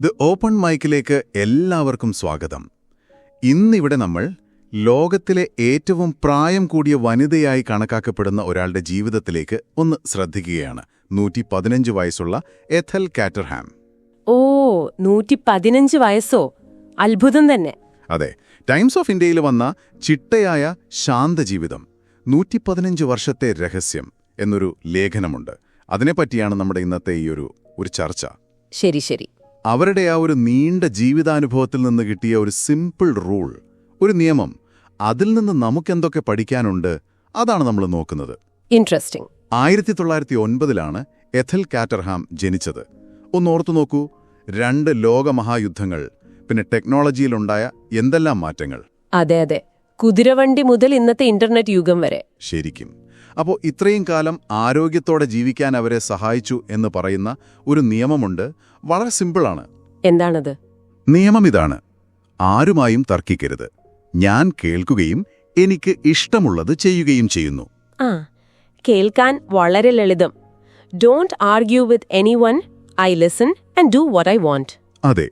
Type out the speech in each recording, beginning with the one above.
The open മൈക്കിലേക്ക് എല്ലാവർക്കും സ്വാഗതം. ഇന്നിവിടെ നമ്മൾ ലോകത്തിലെ ഏറ്റവും പ്രായം കൂടിയ വനിതയായി കണക്കാക്കപ്പെടുന്ന ഒരാളുടെ ജീവിതത്തിലേക്ക് ഒന്ന് ശ്രദ്ധിക്കുകയാണ്. നൂറ്റി പതിനഞ്ച് വയസ്സുള്ള എഥൽ കാറ്റർഹാം. ഓ നൂറ്റി പതിനഞ്ച് വയസ്സോ? അത്ഭുതം തന്നെ. അതെ ടൈംസ് ഓഫ് ഇന്ത്യയിൽ വന്ന ചിട്ടയായ ശാന്തജീവിതം നൂറ്റി പതിനഞ്ച് വർഷത്തെ രഹസ്യം എന്നൊരു ലേഖനമുണ്ട്. അതിനെപ്പറ്റിയാണ് നമ്മുടെ ഇന്നത്തെ ഈ ഒരു ഒരു ചർച്ച. ശരി ശരി. അവരുടെ ആ ഒരു നീണ്ട ജീവിതാനുഭവത്തിൽ നിന്ന് കിട്ടിയ ഒരു സിമ്പിൾ റൂൾ ഒരു നിയമം അതിൽ നിന്ന് നമുക്കെന്തൊക്കെ പഠിക്കാനുണ്ട് അതാണ് നമ്മൾ നോക്കുന്നത്. ഇൻട്രസ്റ്റിംഗ് ആയിരത്തി തൊള്ളായിരത്തി ഒൻപതിലാണ് എഥൽ കാറ്റർഹാം ജനിച്ചത്. ഒന്ന് ഓർത്തു നോക്കൂ രണ്ട് ലോകമഹായുദ്ധങ്ങൾ പിന്നെ ടെക്നോളജിയിലുണ്ടായ എന്തെല്ലാം മാറ്റങ്ങൾ? അതെ അതെ. കുതിരവണ്ടി മുതൽ ഇന്നത്തെ ഇന്റർനെറ്റ് യുഗം വരെ. ശരിക്കും. അപ്പോൾ ഇത്രയും കാലം ആരോഗ്യത്തോടെ ജീവിക്കാൻ അവരെ സഹായിച്ചു എന്ന് പറയുന്ന ഒരു നിയമമുണ്ട്. വളരെ സിമ്പിളാണ്. എന്താണത്? നിയമം ഇതാണ്. ആരുമായും തർക്കിക്കരുത്. ഞാൻ കേൾക്കുകയും എനിക്ക് ഇഷ്ടമുള്ളത് ചെയ്യുകയും ചെയ്യുന്നു. ആ കേൾക്കാൻ വളരെ ലളിതം. Don't argue with anyone I listen and do what I want അതെ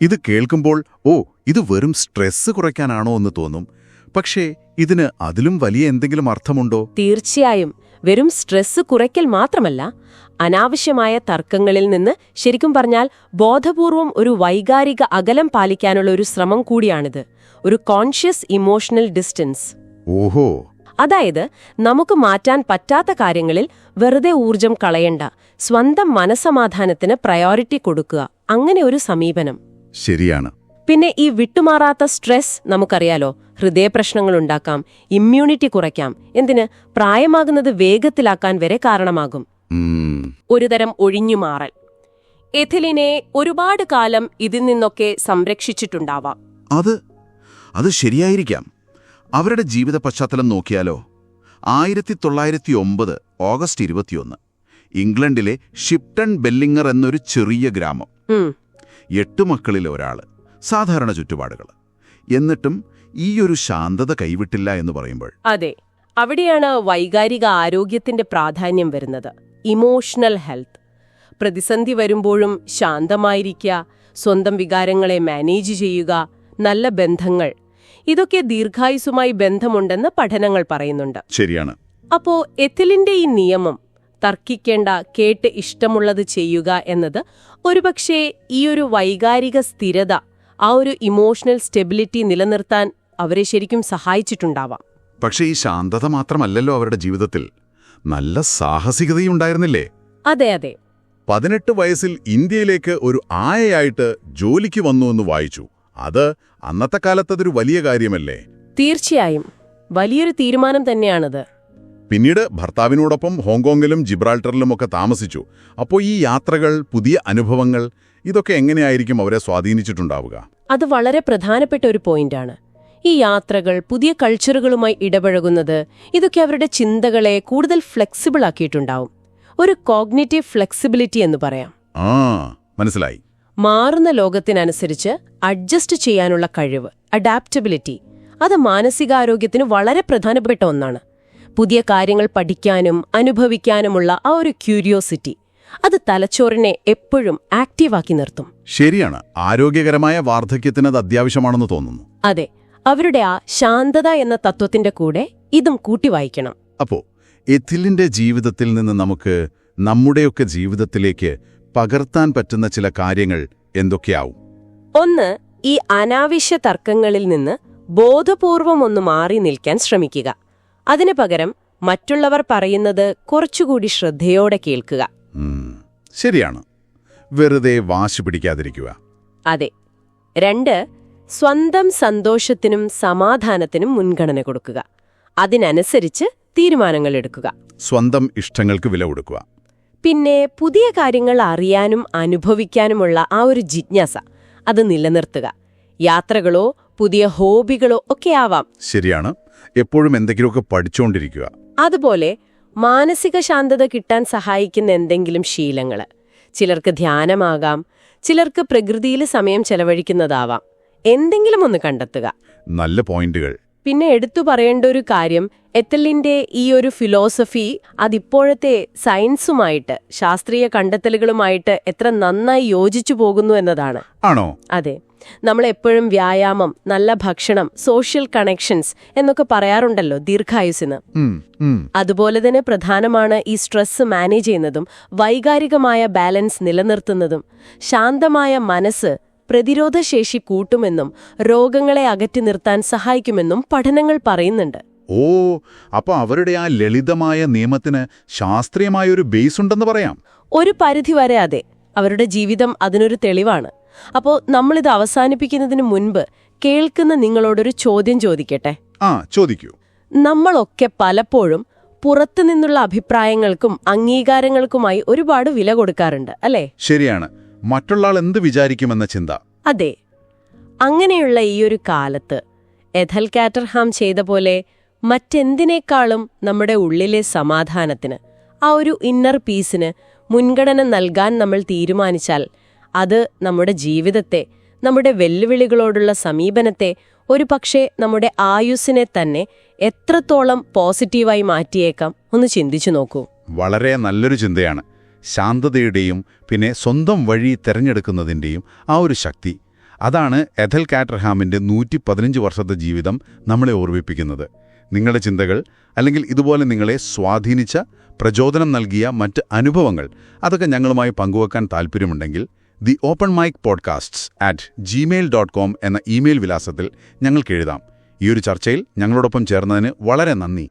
ഇത് കേൾക്കുമ്പോൾ ഓ ഇത് വെറും സ്ട്രെസ് കുറയ്ക്കാനാണോ എന്ന് തോന്നും. പക്ഷേ ഇതിന് അതിലും വലിയ എന്തെങ്കിലും അർത്ഥമുണ്ടോ? തീർച്ചയായും. വെറും സ്ട്രെസ് കുറയ്ക്കൽ മാത്രമല്ല അനാവശ്യമായ തർക്കങ്ങളിൽ നിന്ന് ശരിക്കും പറഞ്ഞാൽ ബോധപൂർവം ഒരു വൈകാരിക അകലം പാലിക്കാനുള്ള ഒരു ശ്രമം കൂടിയാണിത്. ഒരു കോൺഷ്യസ് ഇമോഷണൽ ഡിസ്റ്റൻസ് ഓഹോ. അതായത് നമുക്ക് മാറ്റാൻ പറ്റാത്ത കാര്യങ്ങളിൽ വെറുതെ ഊർജം കളയണ്ട സ്വന്തം മനസമാധാനത്തിന് പ്രയോറിറ്റി കൊടുക്കുക അങ്ങനെ ഒരു സമീപനം. ശരിയാണ്. പിന്നെ ഈ വിട്ടുമാറാത്ത സ്ട്രെസ് നമുക്കറിയാലോ ഹൃദയപ്രശ്നങ്ങളുണ്ടാക്കാം ഇമ്മ്യൂണിറ്റി കുറയ്ക്കാം. എന്തിന്? പ്രായമാകുന്നത് വേഗത്തിലാക്കാൻ വരെ കാരണമാകും. ഒരുതരം ഒഴിഞ്ഞുമാറൽ എഥിലിനെ ഒരുപാട് കാലം ഇതിൽ നിന്നൊക്കെ സംരക്ഷിച്ചിട്ടുണ്ടാവാം. അത് അത് ശരിയായിരിക്കാം. അവരുടെ ജീവിത പശ്ചാത്തലം നോക്കിയാലോ? ആയിരത്തി തൊള്ളായിരത്തി ഒമ്പത് ഓഗസ്റ്റ് ഇരുപത്തിയൊന്ന്. ഇംഗ്ലണ്ടിലെ ഷിപ്റ്റൺ ബെല്ലിങ്ങർ എന്നൊരു ചെറിയ ഗ്രാമം. എട്ട് മക്കളിൽ ഒരാൾ സാധാരണ ചുറ്റുപാടുകൾ എന്നിട്ടും ഈയൊരു ശാന്തത കൈവിട്ടില്ല എന്ന് പറയുമ്പോൾ അതെ അവിടെയാണ് വൈകാരിക ആരോഗ്യത്തിന്റെ പ്രാധാന്യം വരുന്നത്. ഇമോഷണൽ ഹെൽത്ത് പ്രതിസന്ധി വരുമ്പോഴും ശാന്തമായിരിക്കുക സ്വന്തം വികാരങ്ങളെ മാനേജ് ചെയ്യുക നല്ല ബന്ധങ്ങൾ. ഇതൊക്കെ ദീർഘായുസുമായി ബന്ധമുണ്ടെന്ന് പഠനങ്ങൾ പറയുന്നുണ്ട്. ശരിയാണ്. അപ്പോ എത്തിലിന്റെ ഈ നിയമം തർക്കിക്കേണ്ട കേട്ട് ഇഷ്ടമുള്ളത് ചെയ്യുക എന്നത് ഒരുപക്ഷേ ഈയൊരു ഒരു വൈകാരിക സ്ഥിരത ആ ഒരു ഇമോഷണൽ സ്റ്റെബിലിറ്റി നിലനിർത്താൻ അവരെ ശരിക്കും സഹായിച്ചിട്ടുണ്ടാവാം. പക്ഷേ ഈ ശാന്തത മാത്രമല്ലല്ലോ അവരുടെ ജീവിതത്തിൽ. നല്ല സാഹസികതയും ഉണ്ടായിരുന്നില്ലേ അതെ അതെ. പതിനെട്ട് വയസ്സിൽ ഇന്ത്യയിലേക്ക് ഒരു ആയയായിട്ട് ജോലിക്ക് വന്നു എന്ന് വായിച്ചു. അത് അന്നത്തെ കാലത്തതൊരു വലിയ കാര്യമല്ലേ? തീർച്ചയായും. വലിയൊരു തീരുമാനം തന്നെയാണത്. പിന്നീട് ഭർത്താവിനോടൊപ്പം ഹോങ്കോങ്ങിലും ജിബ്രാൾട്ടറിലുമൊക്കെ താമസിച്ചു. അപ്പോൾ ഈ യാത്രകൾ പുതിയ അനുഭവങ്ങൾ ഇതൊക്കെ എങ്ങനെയായിരിക്കും അവരെ സ്വാധീനിച്ചിട്ടുണ്ടാവുക? അത് വളരെ പ്രധാനപ്പെട്ട ഒരു പോയിന്റാണ്. ഈ യാത്രകൾ പുതിയ കൾച്ചറുകളുമായി ഇടപഴകുന്നത് ഇതൊക്കെ അവരുടെ ചിന്തകളെ കൂടുതൽ ഫ്ലെക്സിബിൾ ആക്കിയിട്ടുണ്ടാവും. ഒരു കോഗ്നേറ്റീവ് ഫ്ലെക്സിബിലിറ്റി എന്ന് പറയാം. ആ മനസ്സിലായി. മാറുന്ന ലോകത്തിനനുസരിച്ച് അഡ്ജസ്റ്റ് ചെയ്യാനുള്ള കഴിവ് അഡാപ്റ്റബിലിറ്റി അത് മാനസികാരോഗ്യത്തിന് വളരെ പ്രധാനപ്പെട്ട ഒന്നാണ്. പുതിയ കാര്യങ്ങൾ പഠിക്കാനും അനുഭവിക്കാനുമുള്ള ആ ഒരു ക്യൂരിയോസിറ്റി അത് തലച്ചോറിനെ എപ്പോഴും ആക്റ്റീവാക്കി നിർത്തും. ശരിയാണ്. ആരോഗ്യകരമായ വാർദ്ധക്യത്തിന് അത് അത്യാവശ്യമാണെന്ന് തോന്നുന്നു. അതെ. അവരുടെ ആ ശാന്തത എന്ന തത്വത്തിന്റെ കൂടെ ഇതും കൂട്ടി വായിക്കണം. അപ്പോ എഥിലിന്റെ ജീവിതത്തിൽ നിന്ന് നമുക്ക് നമ്മുടെയൊക്കെ ജീവിതത്തിലേക്ക് പകർത്താൻ പറ്റുന്ന ചില കാര്യങ്ങൾ എന്തൊക്കെയാവും? ഒന്ന് ഈ അനാവശ്യ തർക്കങ്ങളിൽ നിന്ന് ബോധപൂർവം ഒന്ന് മാറി നിൽക്കാൻ ശ്രമിക്കുക. അതിനു പകരം മറ്റുള്ളവർ പറയുന്നത് കുറച്ചുകൂടി ശ്രദ്ധയോടെ കേൾക്കുക. ശരിയാണ്. വെറുതെ വാശി പിടിക്കാതിരിക്കുക. അതെ. രണ്ട് സ്വന്തം സന്തോഷത്തിനും സമാധാനത്തിനും മുൻഗണന കൊടുക്കുക. അതിനനുസരിച്ച് തീരുമാനങ്ങൾ എടുക്കുക. സ്വന്തം ഇഷ്ടങ്ങൾക്ക് വില കൊടുക്കുക. പിന്നെ പുതിയ കാര്യങ്ങൾ അറിയാനും അനുഭവിക്കാനുമുള്ള ആ ഒരു ജിജ്ഞാസ അത് നിലനിർത്തുക. യാത്രകളോ പുതിയ ഹോബികളോ ഒക്കെ ആവാം. ശരിയാണ്. എപ്പോഴും എന്തെങ്കിലുമൊക്കെ പഠിച്ചുകൊണ്ടിരിക്കുക അതുപോലെ മാനസിക ശാന്തത കിട്ടാൻ സഹായിക്കുന്ന എന്തെങ്കിലും ശീലങ്ങൾ ചിലർക്ക് ധ്യാനമാകാം ചിലർക്ക് പ്രകൃതിയിൽ സമയം ചെലവഴിക്കുന്നതാവാം. എന്തെങ്കിലും ഒന്ന് കണ്ടെത്തുക. നല്ല പോയിന്റുകൾ. പിന്നെ എടുത്തു പറയേണ്ട ഒരു കാര്യം എത്തലിന്റെ ഈ ഒരു ഫിലോസഫി അതിപ്പോഴത്തെ സയൻസുമായിട്ട് ശാസ്ത്രീയ കണ്ടെത്തലുകളുമായിട്ട് എത്ര നന്നായി യോജിച്ചു പോകുന്നു എന്നതാണ്. ആണോ? അതെ. നമ്മൾ എപ്പോഴും വ്യായാമം നല്ല ഭക്ഷണം സോഷ്യൽ കണക്ഷൻസ് എന്നൊക്കെ പറയാറുണ്ടല്ലോ ദീർഘായുസിന്. അതുപോലെ തന്നെ പ്രധാനമാണ് ഈ സ്ട്രെസ് മാനേജ് ചെയ്യുന്നതും വൈകാരികമായ ബാലൻസ് നിലനിർത്തുന്നതും ശാന്തമായ മനസ്സ് പ്രതിരോധശേഷി കൂട്ടുമെന്നും രോഗങ്ങളെ അകറ്റി നിർത്താൻ സഹായിക്കുമെന്നും പഠനങ്ങൾ പറയുന്നുണ്ട്. ഓ അപ്പൊ അവരുടെ ആ ലളിതമായ നിയമത്തിന് ശാസ്ത്രീയമായൊരു ബേസ് ഉണ്ടെന്ന് പറയാം. ഒരു പരിധി വരെ അതെ. അവരുടെ ജീവിതം അതിനൊരു തെളിവാണ്. അപ്പോൾ നമ്മളിത് അവസാനിപ്പിക്കുന്നതിന് മുൻപ് കേൾക്കുന്ന നിങ്ങളോടൊരു ചോദ്യം ചോദിക്കട്ടെ? ആ ചോദിക്കൂ. നമ്മളൊക്കെ പലപ്പോഴും പുറത്തുനിന്നുള്ള അഭിപ്രായങ്ങൾക്കും അംഗീകാരങ്ങൾക്കുമായി ഒരുപാട് വില കൊടുക്കാറുണ്ട് അല്ലേ? ശരിയാണ്. മറ്റുള്ള ആൾ എന്ത് വിചാരിക്കുമെന്ന ചിന്ത. അതെ. അങ്ങനെയുള്ള ഈ ഒരു കാലത്ത് എഥൽ കാറ്റർഹാം ചെയ്ത പോലെ മറ്റെന്തിനേക്കാളും നമ്മുടെ ഉള്ളിലെ സമാധാനത്തിന് ആ ഒരു ഇന്നർ പീസിന് മുൻഗണന നൽകാൻ നമ്മൾ തീരുമാനിച്ചാൽ അത് നമ്മുടെ ജീവിതത്തെ നമ്മുടെ വെല്ലുവിളികളോടുള്ള സമീപനത്തെ ഒരു പക്ഷേ നമ്മുടെ ആയുസ്സിനെ തന്നെ എത്രത്തോളം പോസിറ്റീവായി മാറ്റിയേക്കാം ഒന്ന് ചിന്തിച്ചു നോക്കൂ. വളരെ നല്ലൊരു ചിന്തയാണ്. ശാന്തതയുടെയും പിന്നെ സ്വന്തം വഴി തിരഞ്ഞെടുക്കുന്നതിന്റെയും ആ ഒരു ശക്തി. അതാണ് എഥൽ കാറ്റർഹാമിന്റെ നൂറ്റി പതിനഞ്ച് വർഷത്തെ ജീവിതം നമ്മളെ ഓർമ്മിപ്പിക്കുന്നത്. നിങ്ങളുടെ ചിന്തകൾ അല്ലെങ്കിൽ ഇതുപോലെ നിങ്ങളെ സ്വാധീനിച്ച പ്രചോദനം നൽകിയ മറ്റ് അനുഭവങ്ങൾ അതൊക്കെ ഞങ്ങളുമായി പങ്കുവെക്കാൻ താൽപ്പര്യമുണ്ടെങ്കിൽ the open mic podcasts at Gmail dot com എന്ന ഇമെയിൽ വിലാസത്തിൽ ഞങ്ങൾക്ക് എഴുതാം. ഈ ഒരു ചർച്ചയിൽ ഞങ്ങളോടൊപ്പം ചേർന്നതിന് വളരെ നന്ദി.